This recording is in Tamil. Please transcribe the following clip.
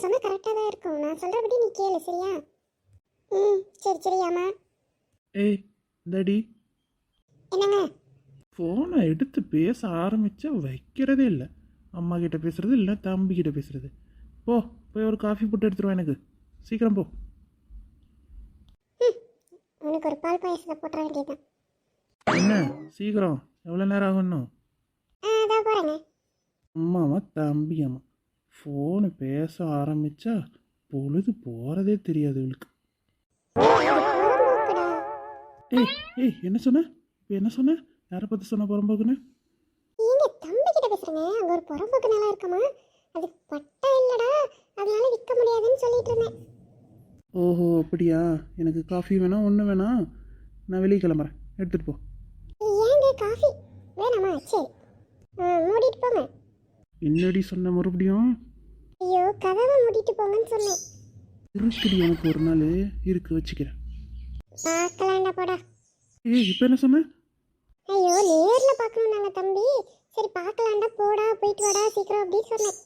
நான் சொன்ன கரெக்டாக தான் இருக்கும். நான் சொல்கிறபடி நீ கேளு சரியா? ம் சரி சரியாம்மா. ஏய் இந்தாடி. என்னங்க? ஃபோனை எடுத்து பேச ஆரம்பிச்சா வைக்கிறதே இல்லை. அம்மா கிட்ட பேசுறது இல்லை தம்பி கிட்ட பேசுறது. போ போய் ஒரு காஃபி போட்டு எடுத்துருவா எனக்கு. சீக்கிரம் போ. உனக்கு ஒரு பால் பாயசத்தை போட்டுற வேண்டியதுதான். என்ன? சீக்கிரம். எவ்வளோ நேரம் ஆகும் இன்னும்? ஆ அதான் போகிறேங்க அம்மாவா தம்பி அம்மா ஃபோனு பேச ஆரம்பிச்சா பொழுது போகிறதே தெரியாது இவளுக்கு. ஏய் ஏய் என்ன சொன்ன? இப்போ என்ன சொன்ன? யாரை பற்றி சொன்ன புறம்போக்குன்னு? ஏங்க தம்பி கிட்ட பேசுறேங்க. அங்க ஒரு புறம்போக்கு நிலம் இருக்குமா? அது பட்டா இல்லடா. அதனால விற்க முடியாதுன்னு சொல்லிட்டு இருந்தேன். ஓஹோ அப்படியா? எனக்கு காஃபி வேணாம் ஒன்று வேணாம் நான் வெளியே கிளம்புறேன். எடுத்துகிட்டு போ. ஏங்க காஃபி? வேணாமா? சரி. ஆ, மூடிட்டு போங்க. என்னடி சொன்ன மறுபடியும்? ஐயோ கதவை மூடிட்டு போங்கன்னு சொன்னேன். இருக்குடி எனக்கு ஒரு நாள் இருக்கு வச்சுக்கிறேன். பார்க்கலாம்டா போடா. ஏய் இப்போ என்ன சொன்ன? ஐயோ நேர்ல பார்க்கணும் நாங்க தம்பி. சரி பார்க்கலாம்டா போடா போயிட்டு வாடா சீக்கிரம் அப்படின்னு சொன்னேன்.